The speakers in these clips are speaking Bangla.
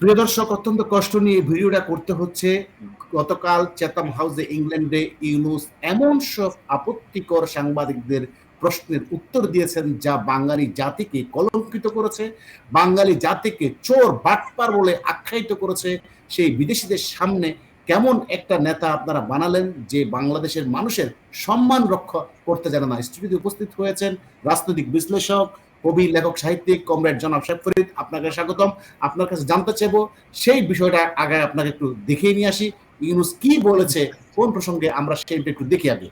প্রিয় দর্শক, অত্যন্ত কষ্ট নিয়ে ভিডিওটা করতে হচ্ছে গতকাল চেতাম হাউসে ইংল্যান্ডে ইউনুস এমন সব আপত্তিকর সাংবাদিকদের প্রশ্নের উত্তর দিয়েছেন যা বাঙালি জাতিকে কলঙ্কিত করেছে, বাঙালি জাতিকে চোর, বাটপার বলে আখ্যায়িত করেছে। সেই বিদেশিদের সামনে কেমন একটা নেতা আপনারা বানালেন যে বাংলাদেশের মানুষের সম্মান রক্ষা করতে জানে না। স্টুডিওতে উপস্থিত হয়েছেন রাজনৈতিক বিশ্লেষক কবি লেখক সাহিত্যিক কমরেড জনাব শেখ ফরিদ আপনাকে স্বাগতম আপনার কাছে জানতে চাইব সেই বিষয়টা আগে আপনাকে একটু দেখিয়ে নিয়ে আসি ইউনুস কি বলেছে কোন প্রসঙ্গে আমরা সেইটা একটু দেখি আগে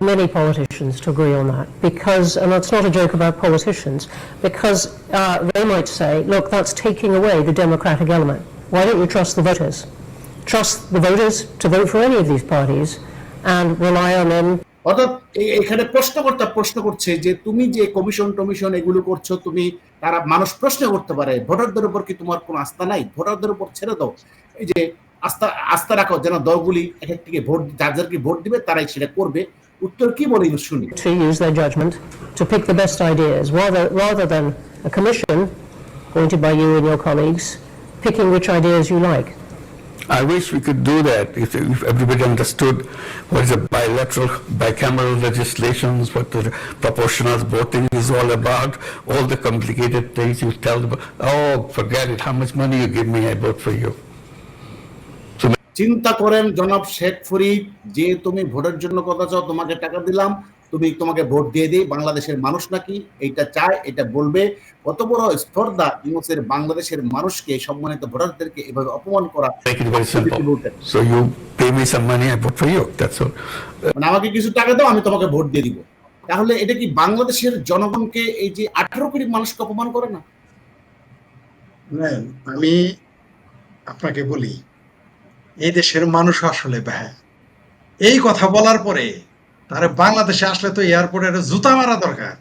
many politicians to agree on that because, and that's not a joke about politicians, because uh, they might say, look, that's taking away the democratic element. Why don't you trust the voters? Trust the voters to vote for any of these parties and rely on them অর্থাৎ এখানে প্রশ্নকর্তা প্রশ্ন করছে যে তুমি যে কমিশন টমিশন এগুলো করছ তুমি তারা মানুষ প্রশ্ন করতে পারে ভোটারদের উপর কি তোমার কোনো আস্থা নাই? ভোটারদের উপর ছেড়ে দাও। এই যে আস্থা আস্থা রাখো যেন দলগুলি এক একটিকে ভোট যার যারকে ভোট দিবে তারাই সেটা করবে। উত্তর কি বলে শুনি। To use their judgment to pick the best ideas rather, rather than a commission appointed you and your colleagues picking which ideas you like. I wish we could do that if, if everybody understood what is a bilateral, bicameral legislations, what the proportional voting is all about, all the complicated things you tell them, oh, forget it, how much money you give me, I vote for you. চিন্তা করেন জনাব শেখ ফরিদ যে তুমি ভোটের জন্য কথা চাও তোমাকে টাকা দিলাম তুমি তোমাকে ভোট দিয়ে দিই বাংলাদেশের মানুষ নাকি এইটা চায় এটা বলবে। কত বড় স্পর্ধা ইউনুসের বাংলাদেশের মানুষকে সম্মানিত ভোটারদেরকে এভাবে অপমান করা. মানে আমাকে কিছু টাকা দাও আমি তোমাকে ভোট দিয়ে দিব। তাহলে এটা কি বাংলাদেশের জনগণকে এই যে আঠারো কোটি মানুষকে অপমান করে না? হ্যাঁ, আমি আপনাকে বলি এই দেশের মানুষ আসলে ব্যয়। এই কথা বলার পরে তারে বাংলাদেশে আসলে তো এয়ারপোর্টে একটা জুতা মারা দরকার।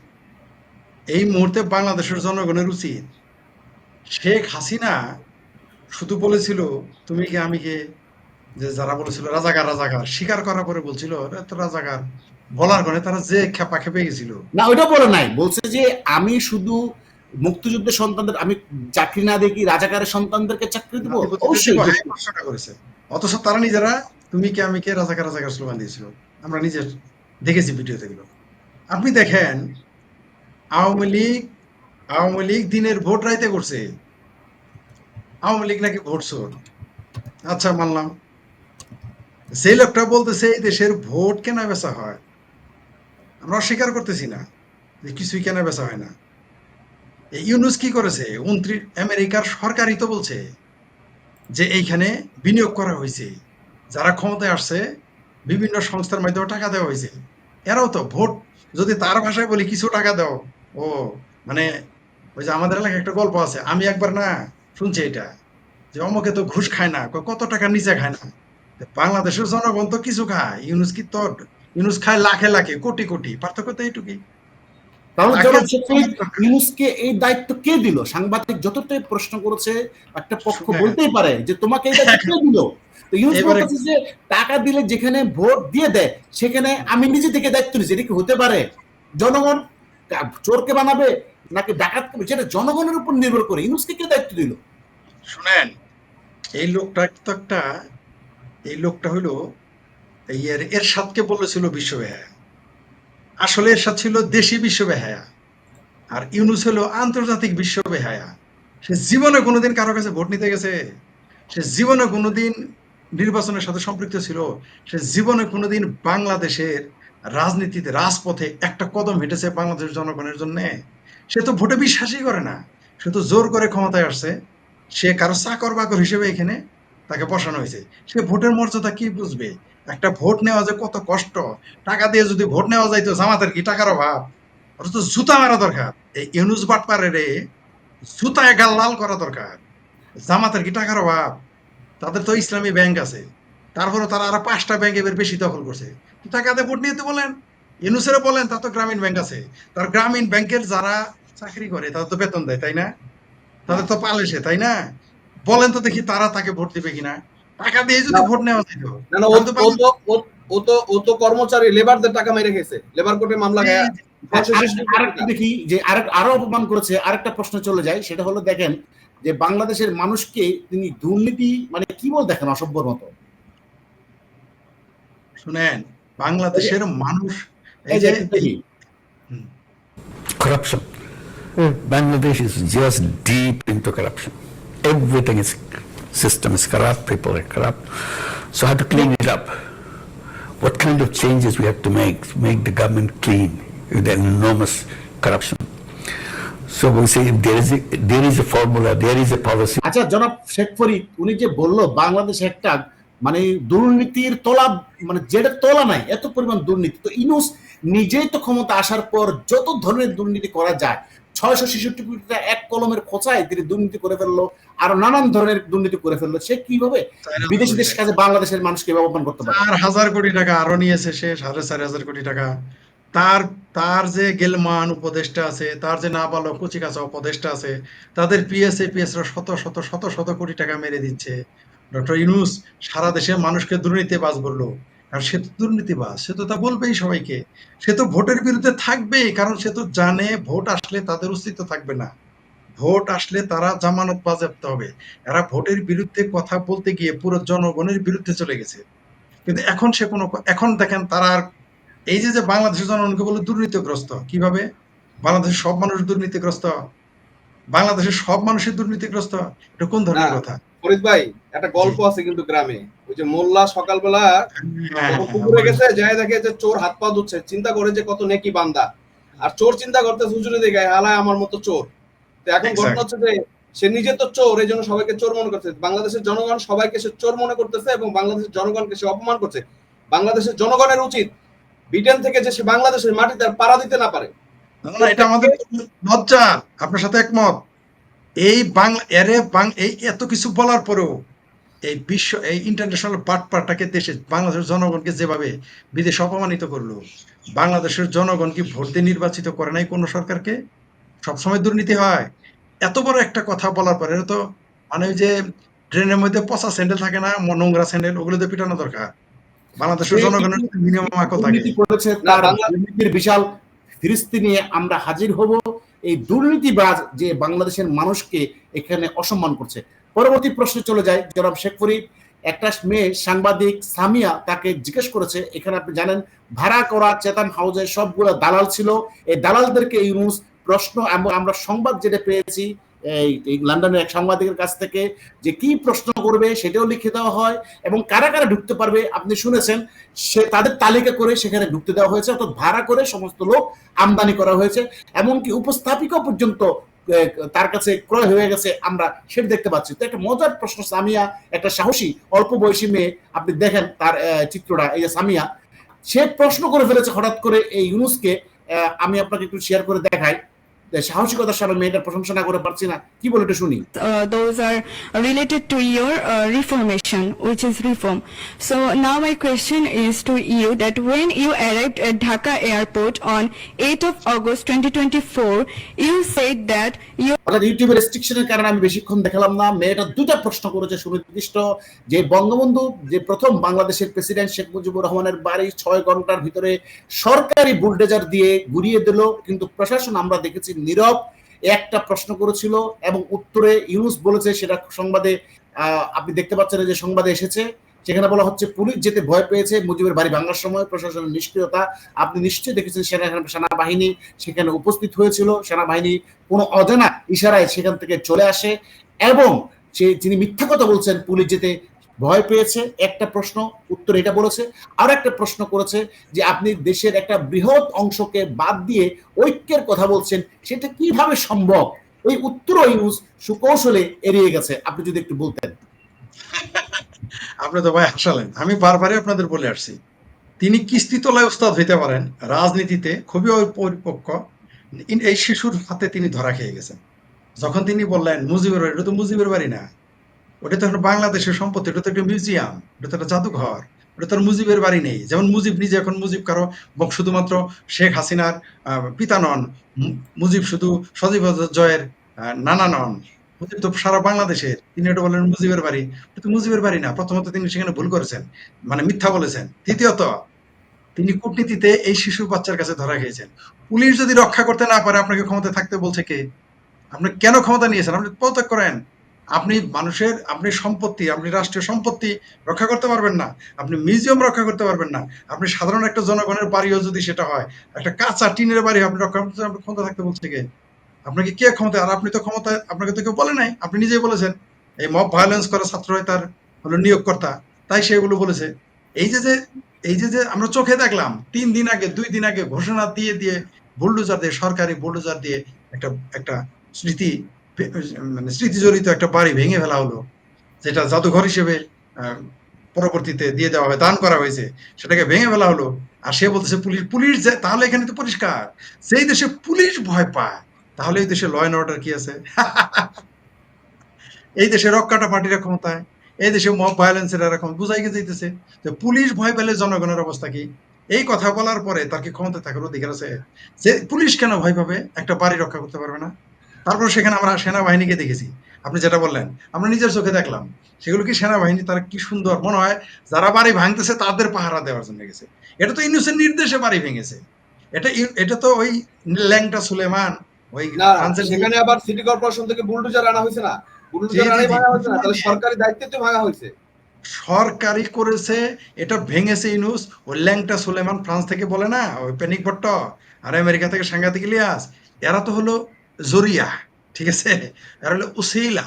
এই মুহূর্তে বাংলাদেশের জনগণের উচিত। শেখ হাসিনা শুধু বলেছিল তুমি কি আমি কে যে যারা বলেছিল রাজাকার রাজাকার। স্বীকার করার পরে বলছিল রাজাকার। বলার কারণে তারা যে খেপা খেপে গেছিল। না ওইটা বলে নাই। বলছে যে আমি শুধু মুক্তিযুদ্ধের সন্তানদের আমি চাকরি না দেখি রাজাকারের সন্তানদেরকে চাকরি দেবো? অবশ্যই। করেছে। অথচ তারা নিজেরা তুমি কে আমি কে রাজাকার রাজাকার স্লোগান দিয়েছিল? আমরা নিজে দেখেছি ভিডিওতে। গুলো আপনি দেখেন, আওয়ামী লীগ আওয়ামী লীগ দিনের ভোট রাইতে করছে। আওয়ামী লীগ নাকি ভোট চোর? আচ্ছা মানলাম। সেই লোকটা বলতেছে, এই দেশের ভোট কেনা বেচা হয়। আমরা অস্বীকার করতেছি না যে কিছুই কেনা বেচা হয় না। এই ইউনুস কি করেছে? উনত্রিশ আমেরিকার সরকারই তো বলছে যে এইখানে বিনিয়োগ করা হয়েছে। যারা ক্ষমতায় আসছে, বিভিন্ন সংস্থার মাধ্যমে টাকা দেওয়া হয়েছে। এরাও তো ভোট। যদি তার ভাষায় বলি, কিছু টাকা দাও। ও মানে ওই যে আমাদের এলাকায় একটা গল্প আছে, আমি একবার না, শুনছি এটা, যে অমকে তো ঘুষ খায় না কত টাকা নিচে খায় না? বাংলাদেশের জনগণ তো কিছু খায়, ইউনুস কি তো ইউনুস খায় লাখে লাখে, কোটি কোটি, পার্থক্য তো এইটুকুই। তাহলে তাকে- জনাব ইউনুসকে এই দায়িত্ব কে দিল? সাংবাদিক যতটাই প্রশ্ন করেছে একটা পক্ষ হ্যাঁ। বলতেই পারে যে তোমাকে এই দায়িত্ব কে দিল? তো ইউনুস বলতেছে যে টাকা দিলে যেখানে ভোট দিয়ে দেয় সেখানে আমি নিজে থেকে দায়িত্ব নিচ্ছি এটা কি হতে পারে? জনগণ চোরকে বানাবে নাকি ডাকাতকে যেটা জনগণের উপর নির্ভর করে। ইউনুসকে কে দায়িত্ব দিল? শুনেন এই লোকটা তো একটা এই লোকটা হলো এই এর এরশাদকে বলেছিল বিশ্বব্যাহা আসলে এরশাদ ছিল দেশি বিশ্বব্যাহা আর ইউনুস হলো আন্তর্জাতিক বিশ্বব্যাহা সে জীবনে কোনোদিন কারও কাছে ভোট নিতে গেছে। সে জীবনে কোনোদিন নির্বাচনের সাথে সম্পৃক্ত ছিল। সে জীবনে কোনোদিন বাংলাদেশের রাজনীতিতে, রাজপথে একটা কদম হেঁটেছে বাংলাদেশের জনগণের জন্য। সে তো ভোটে বিশ্বাসই করে না। সে তো জোর করে ক্ষমতায় আসছে। সে কারও চাকর বাকর হিসেবে এখানে তাকে বসানো হয়েছে। সে ভোটের মর্যাদা কি বুঝবে? একটা ভোট নেওয়া যে কত কষ্ট। টাকা দিয়ে যদি ভোট নেওয়া যাইতো জামাতের কি টাকার অভাব? ওটা জুতা মারা দরকার। এই ইউনুস বাটপারে রে, জুতায় গাল লাল করা দরকার। জামাতের কি টাকার অভাব? তাদের তো ইসলামী ব্যাংক আছে। তারপরে তারা আরও পাঁচটা ব্যাংক এবার বেশি দখল করছে। টাকা দিয়ে ভোট নিতে বলেন। ইউনুসেরা বলেন, তার তো গ্রামীণ ব্যাংক আছে। তার গ্রামীণ ব্যাংকের যারা চাকরি করে তাদের তো বেতন দেয়, তাই না? তাদের তো পালেছে তাই না? বলেন তো দেখি তারা তাকে ভোট দিবে কিনা। টাকা দিয়ে যদি ভোট নেওয়া যেত না না ও তো ও তো ও- তো ও তো কর্মচারী লেবারদের টাকা মেরে খেয়েছে লেবার কোর্টে মামলা গায়ে দেখি যে আরেক আরও অপমান করেছে আরেকটা প্রশ্ন চলে যায় সেটা হলো দেখেন যে বাংলাদেশের মানুষকে তিনি দুর্নীতি মানে কি বল দেখেন অসভ্যর মতো? শুনেন বাংলাদেশের মানুষ এই যে corruption. Bangladesh is just deep into corruption. Everything is system is corrupt, people are corrupt. So how to clean it up? What kind of changes we have to make to make the government clean with the enormous corruption? So we say if there is a, there is a formula, there is a policy. আচ্ছা জনাব শেখ ফরিদ উনি যে বলল বাংলাদেশ একটা মানে দুর্নীতির তলা মানে যেটা তলা নাই এত পরিমাণ দুর্নীতি। তো ইনুস নিজেই তো ক্ষমতা আসার পর যত ধরনের দুর্নীতি করা যায় ছয়শো ছেষট্টি কোটি টাকা এক কলমের খোঁচায় তিনি দুর্নীতি করে ফেলল আরও নানান ধরনের দুর্নীতি করে ফেলল সে কীভাবে বিদেশি দেশের কাছে বাংলাদেশের মানুষকে ব্যবহার করতে পারে? চার হাজার কোটি টাকা আরও নিয়েছে সে সাড়ে চার হাজার কোটি টাকা। তার তার যে গেলমান উপদেষ্টা আছে তার যে নাবালক কচি কাঁচা উপদেষ্টা আছে তাদের পিএসএ পিএস শত শত শত শত কোটি টাকা মেরে দিচ্ছে। ডক্টর ইউনুস সারা দেশে মানুষকে দুর্নীতিবাজ বলল। আর সে তো দুর্নীতিবাজ সে তো তা বলবেই সবাইকে। সে তো ভোটের বিরুদ্ধে থাকবেই কারণ সে তো জানে ভোট আসলে তাদের অস্তিত্ব থাকবে না। ভোট আসলে তারা জামানত বাজেয়াপ্ত হবে। এরা ভোটের বিরুদ্ধে কথা বলতে গিয়ে পুরো জনগণের বিরুদ্ধে চলে গেছে। কিন্তু এখন সে কোনো এখন দেখেন তারা আর এই যে যে বাংলাদেশের জনগণকে বলে দুর্নীতিগ্রস্ত কীভাবে? বাংলাদেশের সব মানুষ দুর্নীতিগ্রস্ত? বাংলাদেশের সব মানুষের দুর্নীতিগ্রস্ত? এটা কোন ধরনের কথা? ফরিদ ভাই একটা গল্প আছে কিন্তু গ্রামে। ওই যে মোল্লা সকালবেলা হ্যাঁ, পুকুরে গেছে যায় দেখে যে চোর হাত পা ধুচ্ছে চিন্তা করে যে কত নেকি বান্দা। আর চোর চিন্তা করতে হুজুরে দেখে হালায় আমার মতো চোর। তো এখন ঘটনা হচ্ছে যে সে নিজে তো চোর এই জন্য সবাইকে চোর মনে করছে। বাংলাদেশের জনগণ সবাইকে সে চোর মনে করতেছে এবং বাংলাদেশের জনগণকে সে অপমান করছে। বাংলাদেশের জনগণের উচিত ব্রিটেন থেকে যে সে বাংলাদেশের মাটিতে পাড়া দিতে না পারে। এটা আমাদের লজ্জা। আপনার সাথে একমত। এই বাংলা এরে বাং এই এত কিছু বলার পরেও এই বিশ্ব এই ইন্টারন্যাশনাল পাটপাটাকে দেশে বাংলাদেশের জনগণকে যেভাবে বিদেশে অপমানিত করল বাংলাদেশের জনগণ কি ভোট দিয়ে নির্বাচিত করে নাই কোনো সরকারকে সবসময় দুর্নীতি হয়। এত বড় একটা কথা বলার পরে তো মানে ওই যে ট্রেনের মধ্যে পচা স্যান্ডেল থাকে না নোংরা স্যান্ডেল ওগুলো দিয়ে পিটানো দরকার। বাংলাদেশের জনগণের মিনিমাম আকল থাকে। বিশাল ফিরিস্তি নিয়ে আমরা হাজির হব। এই দুর্নীতিবাজ যে বাংলাদেশের মানুষকে এখানে অসম্মান করছে। পরবর্তী প্রশ্নে চলে যায় জনাব শেখ ফরিদ। একটা মেয়ে সাংবাদিক সামিয়া তাকে জিজ্ঞেস করেছে, এখানে আপনি জানেন, ভাড়া করা চেতন হাউজে সবগুলো দালাল ছিল। এই দালালদেরকে ইউনুস প্রশ্ন এবং আমরা সংবাদ যেটা পেয়েছি এই লন্ডনের এক সাংবাদিকের কাছ থেকে যে কি প্রশ্ন করবে সেটাও লিখে দেওয়া হয় এবং কারা কারা ঢুকতে পারবে আপনি শুনেছেন, সে তাদের তালিকা করে সেখানে ঢুকতে দেওয়া হয়েছে, অর্থাৎ ভাড়া করে সমস্ত লোক আমদানি করা হয়েছে, এমনকি উপস্থাপিকা পর্যন্ত তার কাছে ক্রয় হয়ে গেছে, আমরা সেটা দেখতে পাচ্ছি। তো একটা মজার প্রশ্ন, সামিয়া, একটা সাহসী, অল্প বয়সী মেয়ে, আপনি দেখেন তার চিত্রটা, এই যে সামিয়া, সে প্রশ্ন করে ফেলেছে হঠাৎ করে এই ইউনুসকে আমি আপনাকে একটু শেয়ার করে দেখাই। সাহসিকতার সাথে মেয়েটার প্রশংসা করে পারছি না কি বলে এটা শুনি uh, those are related to your uh, reformation, which is reform. So now my question is to you that when you arrived at Dhaka airport on 8th of August 2024, you said that you অর্থাৎ ইউটিউবের রেস্ট্রিকশনের কারণে আমি বেশিক্ষণ দেখালাম না। মেয়েটা দুটা প্রশ্ন করেছে সুনির্দিষ্ট। যে বঙ্গবন্ধু, যে প্রথম বাংলাদেশের প্রেসিডেন্ট শেখ মুজিবুর রহমানের বাড়ি ছয় ঘণ্টার ভিতরে সরকারি বুলডেজার দিয়ে ঘুরিয়ে দিল, কিন্তু প্রশাসন আমরা দেখেছি নীরব। একটা প্রশ্ন করেছিল এবং উত্তরে ইউনুস বলেছে, সেটা সংবাদে আপনি দেখতে পাচ্ছেন যে সংবাদে এসেছে। সেখানে বলা হচ্ছে পুলিশ যেতে ভয় পেয়েছে। মুজিবের বাড়ি ভাঙার সময় প্রশাসনের নিষ্ক্রিয়তা। আপনি নিশ্চয়ই দেখেছেন সেনা সেনাবাহিনী সেখানে উপস্থিত হয়েছিল। সেনাবাহিনী কোনো অজানা ইশারায় সেখান থেকে চলে আসে এবং সে যিনি মিথ্যা কথা বলছেন পুলিশ যেতে ভয় পেয়েছে। একটা প্রশ্ন, উত্তর এটা বলেছে। আর একটা প্রশ্ন করেছে যে আপনি দেশের একটা বৃহৎ অংশকে বাদ দিয়ে ঐক্যের কথা বলছেন, সেটা কীভাবে সম্ভব? ওই উত্তর ইউজ সুকৌশলে এড়িয়ে গেছে। আপনি যদি একটু বলতেন। আপনি তো ভাই হাসালেন আমি বারবারই আপনাদের বলে আসছি। তিনি কিস্তি তোলায় ওস্তাদ হইতে পারেন। রাজনীতিতে খুবই পরিপক্ক। এই শিশুর হাতে তিনি ধরা খেয়ে গেছেন। যখন তিনি বললেন, মুজিবের বাড়ি ওটা তো মুজিবের বাড়ি না। ওটা তো একটা বাংলাদেশের সম্পত্তি, ওটা তো একটা মিউজিয়াম, ওটা তো একটা জাদুঘর, ওটা তো মুজিবের বাড়ি নেই। যেমন মুজিব নিজে এখন মুজিব কারও শুধুমাত্র শেখ হাসিনার পিতা নন। মুজিব শুধু সজীব জয়ের নানা নন। মুজিব তো সারা বাংলাদেশের তিনি ওটা বললেন মুজিবের বাড়ি। এটা তো মুজিবের বাড়ি না, প্রথমত তিনি সেখানে ভুল করেছেন মানে মিথ্যা বলেছেন। তিনি কূটনীতিতে এই শিশু বাচ্চার কাছে ধরা পুলিশ যদি রক্ষা করতে না পারে, আপনাকে ক্ষমতা থাকতে বলছে কে? আপনি কেন ক্ষমতা নিয়েছেন? আপনি পদত্যাগ করেন। আপনি মানুষের, আপনি সম্পত্তি, আপনি রাষ্ট্রীয় সম্পত্তি রক্ষা করতে পারবেন না। আপনি মিউজিয়াম রক্ষা করতে পারবেন না। আপনি সাধারণ একটা জনগণের বাড়িও যদি সেটা হয়, একটা কাঁচা টিনের বাড়ি আপনি রক্ষা করতে ক্ষমতা থাকতে বলছে কে? আপনাকে কে ক্ষমতা আর আপনি তো ক্ষমতা আপনাকে তো কেউ বলে নাই। আপনি নিজেই বলেছেন, এই মব ভায়োলেন্স করা ছাত্রই তার হলো নিয়োগকর্তা। তাই সেগুলো বলেছে। এই যে যে, এই যে যে আমরা চোখে দেখলাম, তিন দিন আগে, দুই দিন আগে ঘোষণা দিয়ে দিয়ে বুলডোজার দিয়ে, সরকারি বুলডোজার দিয়ে একটা একটা স্মৃতি মানে স্মৃতি জড়িত একটা বাড়ি ভেঙে ফেলা হলো, যেটা জাদুঘর হিসেবে পরবর্তীতে দিয়ে দেওয়া হয় দান করা হয়েছে, সেটাকে ভেঙে ফেলা হলো। আর সে বলতেছে, পুলিশ পুলিশ তাহলে এখানে তো পরিষ্কার। সেই দেশে পুলিশ ভয় পায় তাহলে এই দেশে ল অ্যান্ড অর্ডার কি আছে? এই দেশে রক্ষাটা পার্টিরা ক্ষমতায়, এই দেশে মব ভায়োলেন্সের এরকম বুঝাই গিয়ে যাইতেছে? তো পুলিশ ভয় পেলে জনগণের অবস্থা কি? এই কথা বলার পরে তার কি ক্ষমতা থাকার অধিকার আছে? যে পুলিশ কেন ভয় পাবে? একটা বাড়ি রক্ষা করতে পারবে না। তারপর সেখানে আমরা সেনাবাহিনীকে দেখেছি। আপনি যেটা বললেন, আমরা নিজের চোখে দেখলাম। সেগুলো কি সেনাবাহিনী? তারা কি সুন্দর মনে হয়? যারা বাড়ি ভাঙতেছে তাদের পাহারা দেওয়ার জন্য গেছে। এটা তো ইউনুসের নির্দেশে বাড়ি ভেঙেছে। এটা এটা তো ওই ল্যাংটা সুলেমান ওই সেখানে আবার সিটি কর্পোরেশন থেকে বুলডোজার আনা হয়েছে না। বুলডোজার জি, ভাঙা হয়েছে না তাহলে সরকারি দায়িত্বে তো ভাঙা হয়েছে। সরকারি করেছে এটা ভেঙেছে ইনুস ওই ল্যাংটা সুলেমান ফ্রান্স থেকে বলে না ওই প্যানিক ভট্ট আর আমেরিকা থেকে সাংঘাতিক ইলিয়াস। এরা তো হলো জরিয়া ঠিক আছে? এরা হলো উসিলা।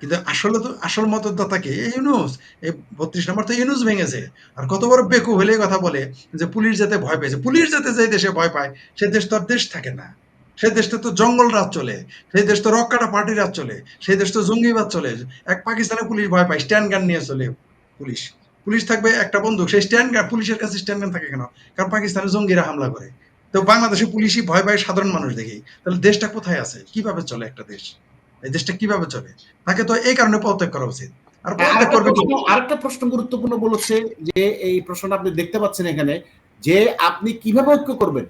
কিন্তু আসলে তো আসল মতদাতা কি? এই ইউনুস এই বত্রিশ নম্বর তো ইউনুস ভেঙেছে। আর কত বড় বেকু হলে কথা বলে যে পুলিশ যাতে ভয় পেয়েছে। পুলিশ যাতে যে দেশে ভয় পায় সে দেশ তো আর দেশ থাকে না। সেই দেশটা তো জঙ্গল রাজ চলে সেই দেশ তো রক্কাটা পার্টি রাজ চলে সেই দেশ তো জঙ্গিবাদ চলে। এক পাকিস্তানে পুলিশ ভয় পায় স্ট্যান্ড গান নিয়ে চলে পুলিশ। পুলিশ থাকবে একটা বন্দুক সেই স্ট্যান্ড গান পুলিশের কাছে স্ট্যান্ড গান থাকে কেন? কারণ পাকিস্তানে জঙ্গিরা হামলা করে। তো বাংলাদেশে পুলিশই ভয় পায় সাধারণ মানুষ দেখেই। তাহলে দেশটা কোথায় আছে? কীভাবে চলে একটা দেশ? এই দেশটা কীভাবে চলে? তাকে তো এই কারণে পদত্যাগ করা উচিত। আর পদত্যাগ আরেকটা করবে প্রশ্ন- আরেকটা প্রশ্ন গুরুত্বপূর্ণ বলেছে যে এই প্রশ্নটা আপনি দেখতে পাচ্ছেন এখানে যে আপনি কীভাবে ঐক্য করবেন?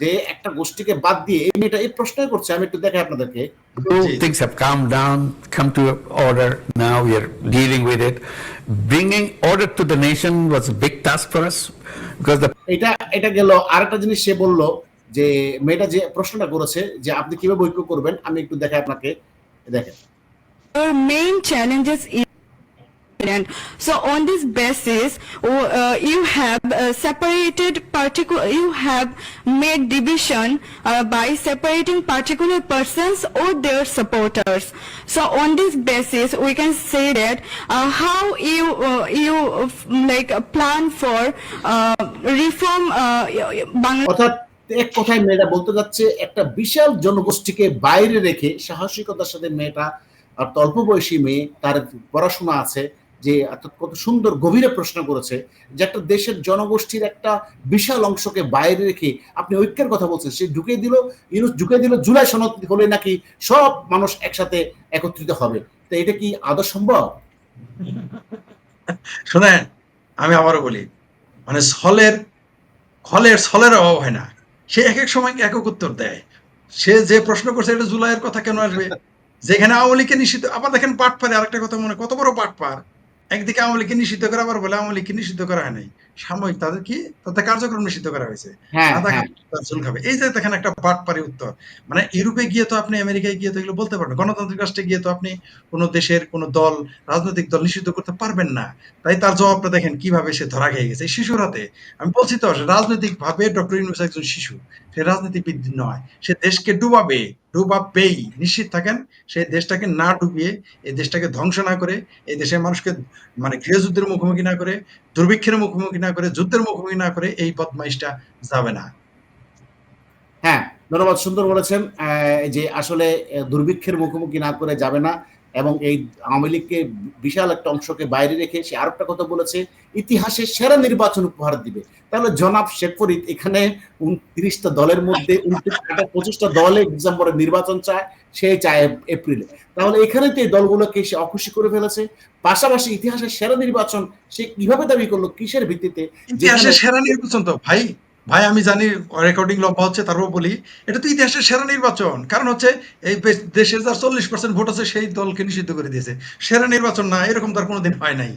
যে একটা গোষ্ঠীকে বাদ দিয়ে এই মেয়েটা এই প্রশ্নই করছে আমি একটু দেখাই আপনাদেরকে। আরেকটা জিনিস সে বলল যে মেয়েটা যে প্রশ্নটা করেছে যে আপনি কীভাবে ঐক্য করবেন আমি একটু দেখাই আপনাকে দেখেন। Main challenges is and so on this basis uh, you have uh, separated particular you have made division uh, by separating particular persons or their supporters so on this basis we can say that uh, how you uh, you uh, like uh, plan for uh, reform uh, Bangladesh এক কথায় মেয়েটা বলতে যাচ্ছে একটা বিশাল জনগোষ্ঠীকে বাইরে রেখে সাহসিকতার সাথে মেয়েটা অর্থাৎ অল্প বয়সী মেয়ে তার পড়াশোনা আছে যে কত সুন্দর গভীরে প্রশ্ন করেছে, যে একটা দেশের জনগোষ্ঠীর একটা বিশাল অংশকে বাইরে রেখে আপনি ঐক্যের কথা বলছেন, সে ঢুকিয়ে দিল, ইউনুস ঢুকিয়ে দিল, জুলাই সনদ হলে নাকি সব মানুষ একসাথে একত্রিত হবে। তো এটা কি আদৌ সম্ভব? শোনেন, আমি আবারও বলি মানে ছলের খলের ছলের অভাব হয় না। সে এক এক সময় একক উত্তর দেয়। সে যে প্রশ্ন করছে, এটা জুলাইয়ের কথা কেন আসবে? যেখানে আওয়ামী লীগকে নিষিদ্ধ, আবার দেখেন পাট পারে আরেকটা কথা মনে, কত বড় পাট পার একদিকে আওয়ামী লীগকে নিষিদ্ধ করা আবার বলে আওয়ামী লীগকে নিষিদ্ধ করা হয় নাই। সাময়িক তাদের কি? তাদের কার্যক্রম নিষিদ্ধ করা হয়েছে। হ্যাঁ হ্যাঁ। খাবে এই যে দেখেন একটা বাট পারি উত্তর। মানে ইউরোপে গিয়ে তো আপনি আমেরিকায় গিয়ে তো এগুলো বলতে পারবেন গণতান্ত্রিক রাষ্ট্রে গিয়ে তো আপনি কোনো দেশের কোনো দল রাজনৈতিক দল নিষিদ্ধ করতে পারবেন না। তাই তার জবাবটা দেখেন কীভাবে সে ধরা খেয়ে গেছে। শিশুর হাতে। আমি বলছি তো রাজনৈতিক ভাবে ডক্টর ইউনুস একজন শিশু। সে রাজনীতিবিদ নয়, সে দেশকে ডুবাবে, ডুবাবেই। নিশ্চিত থাকেন, সে দেশটাকে না ডুবিয়ে, এই দেশটাকে ধ্বংস না করে, এই দেশের মানুষকে মানে গৃহযুদ্ধের মুখোমুখি না করে, দুর্ভিক্ষের মুখোমুখি না করে, যুদ্ধের মুখোমুখি না করে এই বদমাইশটা যাবে না। হ্যাঁ ধন্যবাদ। সুন্দর বলেছেন যে আসলে দুর্ভিক্ষের মুখোমুখি না করে যাবে না এবং এই আওয়ামী লীগকে বিশাল একটা অংশকে বাইরে রেখে সে আরেকটা কথা বলেছে ইতিহাসে সেরা নির্বাচন উপহার দিবে। তাহলে জনাব শেখ ফরিদ এখানে উনত্রিশটা দলের মধ্যে পঁচিশটা দলে ডিসেম্বরে নির্বাচন চায় সে চায় এপ্রিলে। তাহলে এখানে তো এই দলগুলোকে সে অখুশি করে ফেলেছে। পাশাপাশি ইতিহাসের সেরা নির্বাচন সে কীভাবে দাবি করল কিসের ভিত্তিতে? ইতিহাসের সেরা নির্বাচন তো ভাই। ভাই আমি জানি রেকর্ডিং লম্বা হচ্ছে তারপর বলি এটা তো ইতিহাসের সেরা নির্বাচন। কারণ হচ্ছে এই দেশের যার চল্লিশ পার্সেন্ট ভোট আছে সেই দলকে নিষিদ্ধ করে দিয়েছে। সেরা নির্বাচন না এরকম তার কোনোদিন হয় নাই।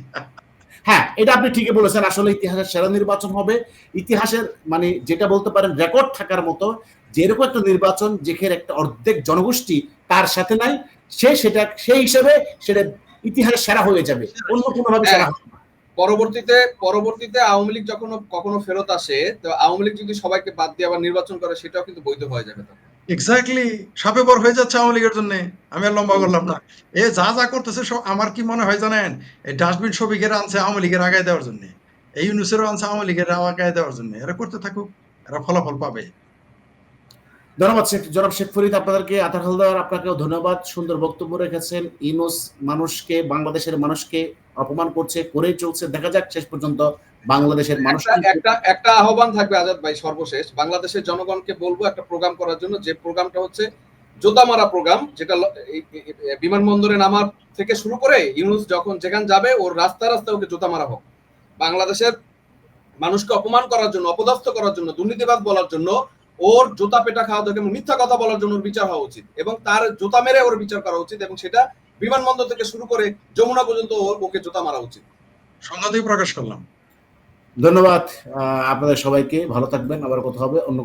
হ্যাঁ এটা আপনি ঠিকই বলেছেন আসলে ইতিহাসের সেরা নির্বাচন হবে। ইতিহাসের মানে যেটা বলতে পারেন রেকর্ড থাকার মতো যেরকম একটা নির্বাচন যেখানে একটা অর্ধেক জনগোষ্ঠী তার সাথে নাই সে সেটা সেই হিসেবে সেটা ইতিহাসের সেরা হয়ে যাবে। অন্য কোনোভাবে সেরা হবে না। পরবর্তীতে পরবর্তীতে আওয়ামী লীগ যখন কখনো ফেরত আসে, তো আওয়ামী লীগ যদি সবাইকে বাদ দিয়ে আবার নির্বাচন করে, সেটাও কিন্তু বৈধ হয়ে যাবে তখন। এক্স্যাক্টলি সাপে বর হয়ে যাচ্ছে আওয়ামী লীগের জন্য। আমি আর লম্বা করলাম না। এ যা যা করতেছে, সব আমার কি মনে হয় জানেন? এই ডাস্টবিন সবিকের আনছে আওয়ামী লীগের আগায় দেওয়ার জন্য। এই ইউনুসেরও আনছে আওয়ামী লীগের আগায় দেওয়ার জন্য। এরা করতে থাকুক, এরা ফলাফল পাবে। ধন্যবাদ শেখ জনাব শেখ ফরিদ আপনাদেরকে আতার হালদার আপনাকেও ধন্যবাদ। সুন্দর বক্তব্য রেখেছেন। ইনুস মানুষকে বাংলাদেশের মানুষকে অপমান করছে করেই চলছে। দেখা যাক শেষ পর্যন্ত বাংলাদেশের মানুষ একটা একটা আহ্বান থাকবে আজাদ ভাই সর্বশেষ। বাংলাদেশের জনগণকে বলব একটা প্রোগ্রাম করার জন্য। যে প্রোগ্রামটা হচ্ছে জোতা মারা প্রোগ্রাম যেটা বিমানবন্দরে নামার থেকে শুরু করে ইউনুস যখন যেখানে যাবে ওর রাস্তা রাস্তা ওকে জোতা মারা হোক। বাংলাদেশের মানুষকে অপমান করার জন্য অপদস্থ করার জন্য দুর্নীতিবাদ বলার জন্য ওর জোতা পেটা খাওয়া দরকার এবং মিথ্যা কথা বলার জন্য ওর বিচার হওয়া উচিত এবং তার জোতা মেরে ওর বিচার করা উচিত এবং সেটা বিমানবন্দর থেকে শুরু করে যমুনা পর্যন্ত ওর- ওকে জোতা মারা উচিত। সংঘাতই প্রকাশ করলাম। ধন্যবাদ আহ, আপনাদের সবাইকে। ভালো থাকবেন আবার কথা হবে অন্য